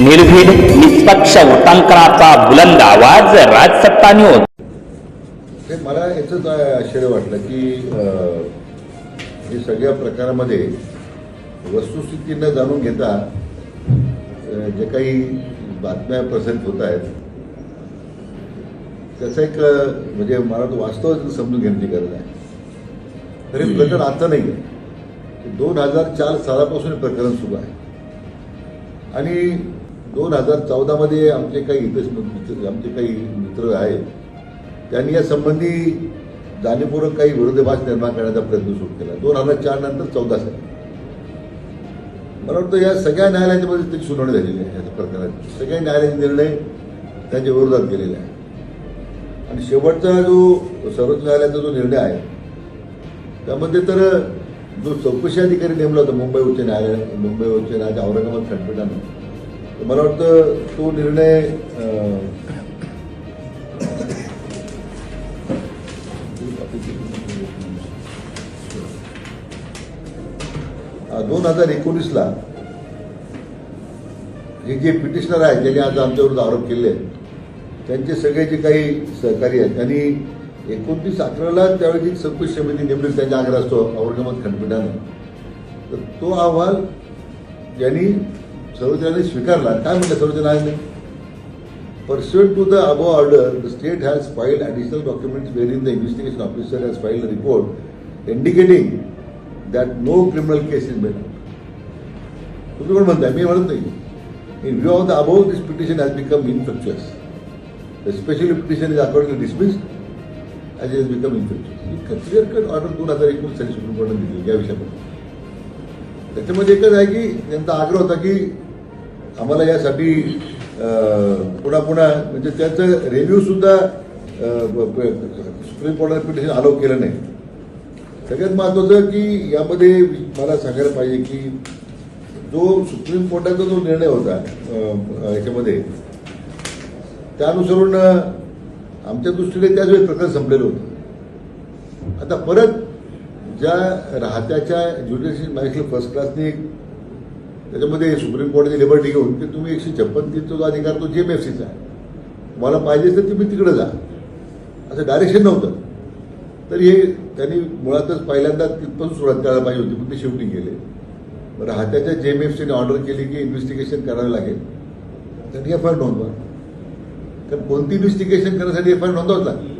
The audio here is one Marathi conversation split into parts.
निर्भीड निष्पक्ष वृत्तांकनाचा बुलंद आवाज राजसत्ता न्यूज ते मला याचंच आश्चर्य वाटलं की हे सगळ्या प्रकारामध्ये वस्तुस्थिती न जाणून घेता जे काही बातम्या प्रसारित होत आहेत त्याचा एक म्हणजे मला तो वास्तव समजून घेण्याची गरज आहे. तर हे प्रकरण आता नाही आहे. दोन हजार चार सालापासून हे प्रकरण सुरू आहे. आणि दोन हजार चौदामध्ये आमचे काही आमचे काही मित्र आहेत. त्यांनी या संबंधी जाणीवपूर्वक काही विरोधाभास निर्माण करण्याचा प्रयत्न सुरू केला. दोन हजार चार नंतर चौदा साली. मला वाटतं या सगळ्या न्यायालयाच्यामध्ये त्याची सुनावणी झालेली आहे. या प्रकरणाची. सगळ्या न्यायालयाचे निर्णय त्यांच्या विरोधात गेलेले आहे आणि शेवटचा जो सर्वोच्च न्यायालयाचा जो निर्णय आहे त्यामध्ये तर जो चौकशी अधिकारी नेमला होता मुंबई उच्च न्यायालय मुंबई उच्च न्यायालय औरंगाबाद खंडपीठानं मला वाटतं तो निर्णय दोन हजार एकोणीसला हे जे पिटिशनर आहेत ज्यांनी आज आमच्याविरुद्ध आरोप केले आहेत त्यांचे सगळे जे काही सहकारी आहेत त्यांनी एकोणतीस अकराला त्यावेळी जी चौकशी समिती नेमली त्यांच्या असतो औरंगाबाद खंडपीठानं तर तो अहवाल ज्यांनी सर्वोच्च स्वीकारला. काय म्हटलं सर्वोच्च न्यायालयाने Pursuant to the above order the state has filed additional documents where in the investigation officer has a report report indicating that no criminal case is out. तुम्ही कोण म्हणताय? मी म्हणत नाही. In view of the above this petition has become infructuous the special petition is according dismissed as is become infructuous इतकं क्लिअर कट ऑर्डर दोन हजार एकोणीस साली सुप्रीम कोर्टाने दिली या विषयामध्ये. त्याच्यामध्ये एकच आहे की त्यांचा आग्रह होता की आम्हाला यासाठी पुन्हा पुन्हा म्हणजे त्याचं रेव्ह्यूसुद्धा सुप्रीम कोर्टाने पिटिशन अलाव केलं नाही. सगळ्यात महत्वाचं की यामध्ये मला सांगायला पाहिजे की जो सुप्रीम कोर्टाचा जो निर्णय होता याच्यामध्ये त्यानुसरून आमच्या दृष्टीने त्याच वेळी प्रकरण संपलेलं होतं. आता परत ज्या राहत्याच्या ज्युडिशियल मॅजिस्ट्रेट फर्स्ट क्लासने त्याच्यामध्ये सुप्रीम कोर्टाची लिबर्टी घेऊन की तुम्ही एकशे छप्पन तीनचा जो अधिकार तो जे एम एफ सीचा आहे. तुम्हाला पाहिजे तर तुम्ही तिकडे जा. असं डायरेक्शन नव्हतं. तर हे त्यांनी मुळातच पहिल्यांदा तिथपासून सुरुवात करायला पाहिजे होती पण ते शेवटी गेले बरं हात्याच्या जे एम एफ सीने ऑर्डर केली की इन्व्हेस्टिगेशन करावं लागेल. त्यांनी एफ आय आर नोंदवा. कारण कोणती इन्व्हेस्टिगेशन करण्यासाठी एफ आय आर नोंदवाच लागली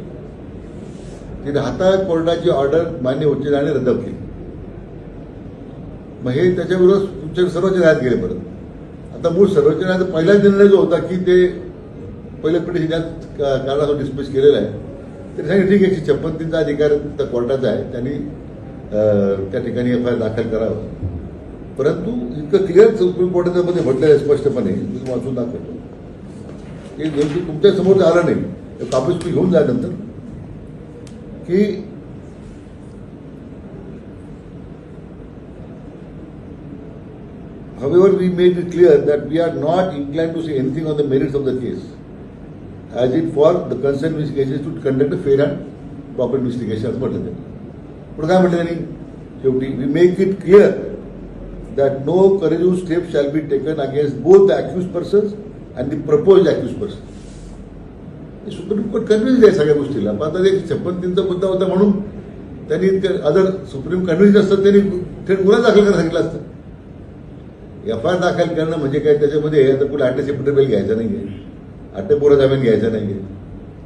ती हाता कोर्टाची ऑर्डर मान्य उच्च न्यायालयाने रद्द केली. मग हे त्याच्याबरोबर तुमच्या सर्वोच्च न्यायालयात गेले परत. आता मूळ सर्वोच्च न्यायालयाचा पहिला निर्णय जो होता की ते पहिल्या पिढी कारणाचा डिस्पॅच केलेला आहे. तरी सांगितलं ठीक आहे एकशे छप्पन तीनचा अधिकार त्या कोर्टाचा आहे. त्यांनी त्या ठिकाणी एफ आय आर दाखल करावं. परंतु इतकं क्लिअर सुप्रीम कोर्टाच्या मध्ये म्हटलेलं आहे स्पष्टपणे मी वाचून दाखवतो. हे नेमकी तुमच्यासमोर आलं नाही. कापूस मी घेऊन जा नंतर की However, we made it clear that we are not inclined to say anything on the merits of the case, as it for the concerned investigators to conduct a fair and proper investigation असं म्हटलं त्यांनी पुढे काय म्हटलं त्यांनी शेवटी we make it clear that no coercive step shall be taken against both the accused persons and the proposed accused person Supreme Court convince आहे सगळ्या गोष्टीला. पण आता एक छप्पन तीनचा मुद्दा होता म्हणून त्यांनी अदर सुप्रीम कन्व्हिन्स असतात त्यांनी थेट गुन्हा दाखल करायला सांगितलं असतं. एफ आय आर दाखल करणं म्हणजे काय? त्याच्यामध्ये आता कुठे अटक सेपरेबल घ्यायचं आहे अटकपूर्व जामीन घ्यायचा नाहीये.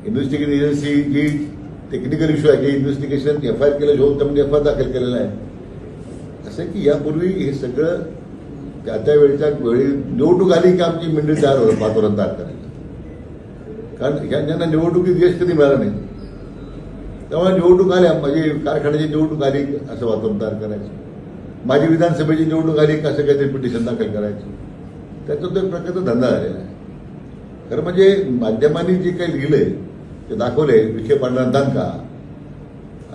इन्व्हेस्टिगेशन एजन्सी जी टेक्निकल इश्यू आहे की इन्व्हेस्टिगेशन एफ आय आर केलं घेऊन त्यामध्ये एफ आय आर दाखल केलेला आहे. असं की यापूर्वी हे सगळं त्या त्या वेळच्या वेळी निवडणूक आली की आमची मेंढी तयार होतं वातावरण तयार करायला कारण यांना निवडणुकीत यश कधी मिळालं नाही. त्यामुळे निवडणूक आल्या म्हणजे कारखान्याची निवडणूक आली असं वातावरण तयार करायचं. माझी विधानसभेची निवडणूक आली कसं काहीतरी पिटिशन दाखल करायचं. त्याचा तो एक प्रकारचा धंदा झालेला आहे. खरं म्हणजे माध्यमांनी जे काही लिहिलंय ते दाखवले विखे पाडणार दणका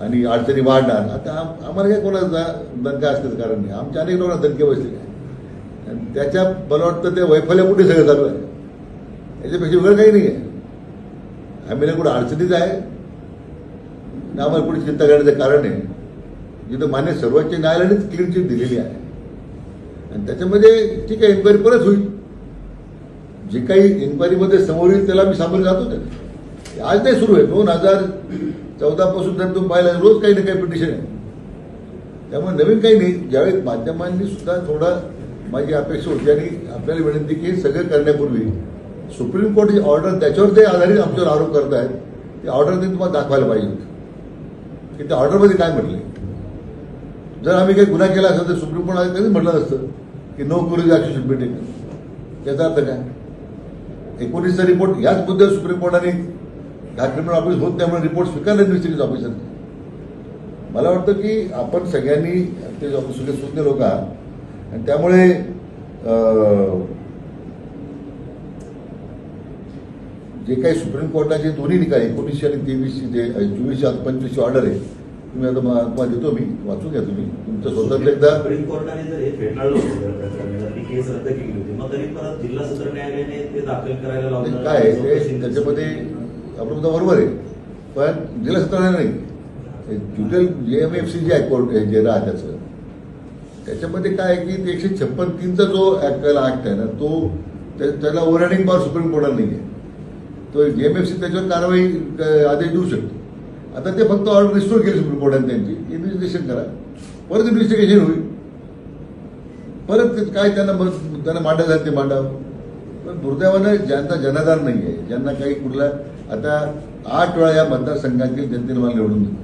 आणि अडचणी वाढणार. आता आम्हाला काय कोणाचा दणका असल्याचं कारण नाही. आमच्या अनेक लोकांना दणके बसलेले आहे आणि त्याच्या मला वाटतं ते वैफल्यापुढे सगळं चालू आहे? याच्यापेक्षा वेगळं काही नाही आहे. आम्ही कुठं अडचणीच आहे. ना आम्हाला कुठे चिंता करण्याचं कारण आहे जिथं मान्य सर्वोच्च न्यायालयानेच क्लीन चिट दिलेली आहे. आणि त्याच्यामध्ये ठीक आहे इन्क्वायरी परत होईल. जे काही इन्क्वायरीमध्ये समोर येईल त्याला मी सामोरे जातो त्याला. आज नाही सुरू आहे. दोन हजार चौदा पासून जर तुम्ही पाहिलं रोज काही ना काही पिटिशन आहे. त्यामुळे नवीन काही नाही. ज्यावेळेस माध्यमांनी सुद्धा थोडा माझी अपेक्षा होती आणि आपल्याला विनंती की हे सगळं करण्यापूर्वी सुप्रीम कोर्टची ऑर्डर त्याच्यावर ते आधारित आमच्यावर आरोप करतायत ते ऑर्डर ते तुम्हाला दाखवायला पाहिजे. होती की त्या ऑर्डरमध्ये काय म्हटले जर आम्ही काही गुन्हा केला असेल तर सुप्रीम कोर्टाने कधीच म्हटलं असतं की no coercive action should be taken त्याचा अर्थ काय? एकोणीसचा रिपोर्ट याच मुद्द्यावर सुप्रीम कोर्टाने हा क्रिमिनल ऑफिस होत त्यामुळे रिपोर्ट स्वीकारले इन्व्हेस्टिगेशन ऑफिसर मला वाटतं की आपण सगळ्यांनी ते सगळे सुज्ञ लोक आहात. आणि त्यामुळे जे काही सुप्रीम कोर्टाचे दोन्ही निकाल एकोणीसशे आणि तेवीसशे जे चोवीसशे आता पंचवीसशे ऑर्डर आहे तुम्ही आता तुम्हाला देतो मी वाचून घ्या तुम्ही. तुमचं स्वतंत्र एकदा सुप्रीम कोर्टाने जर हे फेटाळलं होतं ती केस रद्द केली होती मग तरी परत जिल्हा सत्र न्यायालयाने ते दाखल करायला लावलं. काय आहे, ते त्याच्यामध्ये आपलं मुद्दा बरोबर आहे. पण जिल्हा सत्राने नाही. ज्युडियल जे एम एफ सी जे आहे कोर्ट जे राहा त्याचं त्याच्यामध्ये काय आहे की एकशे छप्पन तीनचा जो ऍक्ट ऍक्ट आहे ना तो त्या- त्याला ओव्हररायडिंग पॉवर सुप्रीम कोर्टाला नाही आहे तो जे एम एफ सी त्याच्यावर कारवाई आदेश देऊ शकतो. आता ते फक्त ऑर्डर रिस्टोर केली सुप्रीम कोर्टाने त्यांची. इन्व्हेस्टिगेशन करा. परत इन्व्हेस्टिगेशन होईल. परत ते काय त्यांना मग- त्यांना मांडायचं आहे ते मांडावं. पण दुर्दैवानं ज्यांचा जनाधार नाही आहे ज्यांना काही कुठला आता आठ वेळा या मतदारसंघातील जनतेने मला निवडून दिलं.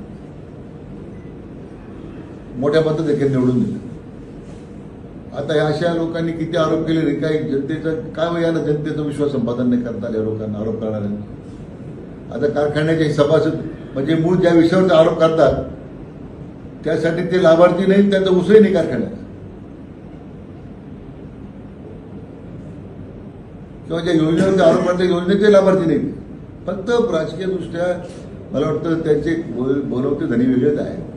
मोठ्या मतं देखील निवडून दिलं. आता या अशा लोकांनी किती आरोप केले रे काही जनतेचं काय यानं जनतेचा विश्वास संपादन नाही करता आलं या लोकांना आरोप करणाऱ्यांना? आता कारखान्याचे सभासद म्हणजे मूळ ज्या विषयावर आरोप करतात त्यासाठी ते लाभार्थी नाही त्यांचा उसळी नाही कारखान्यात. किंवा ज्या योजनेवर आरोप करतात योजनेचे लाभार्थी नाही फक्त राजकीय दृष्ट्या मला वाटतं त्यांचे बोल- बोलवते धनी वेगळेच आहे.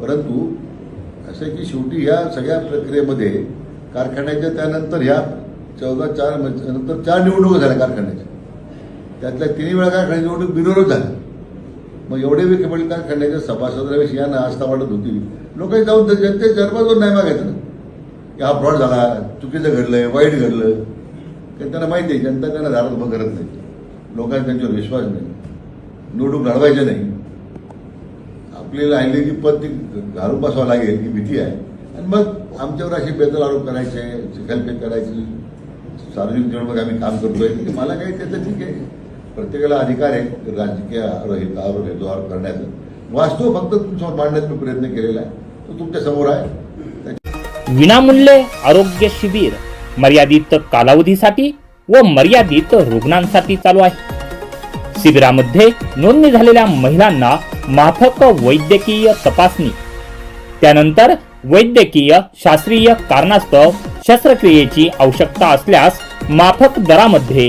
परंतु असं आहे की शेवटी ह्या सगळ्या प्रक्रियेमध्ये कारखान्याच्या त्यानंतर ह्या चौदा चार म्हणजे नंतर चार निवडणुका झाल्या कारखान्याच्या. त्यातल्या तिन्ही वेळा कारखान्याची निवडणूक बिनविरोध झाली. मग एवढे वेळ केवळ कारखान्याच्या सभासदाविषयी यांना आस्था वाटत होती. लोक जाऊन त्या जनते दरबाजून नाही मागायचं. की हा फ्रॉड झाला चुकीचं घडलंय वाईट घडलं कारण त्यांना माहिती आहे जनता त्यांना धारात उभं करत नाही. लोकांना त्यांच्यावर विश्वास नाही. निवडणूक लढवायचं नाही. आपल्याला आणली की पद ती घालून बसावं लागेल ही भीती आहे. आणि मग आमच्यावर असे बेदल आरोप करायचे चिखलफेक करायची. सार्वजनिक जीवनामध्ये आम्ही काम करतोय. मला काही त्याचं ठीक आहे. प्रत्येकाला अधिकार आहे राजकीय आरोप आरोप हे करण्याचा. वास्तव फक्त तुमच्यावर मांडण्याचा प्रयत्न केलेला आहे. तो तुमच्यासमोर आहे. विनामूल्य आरोग्य शिबिर मर्यादित कालावधीसाठी व मर्यादित रुग्णांसाठी चालू आहे. शिबिरामध्ये नोंदणी झालेल्या महिलांना माफक वैद्यकीय तपासणी. त्यानंतर वैद्यकीय शास्त्रीय कारणास्तव शस्त्रक्रियेची आवश्यकता असल्यास माफक दरामध्ये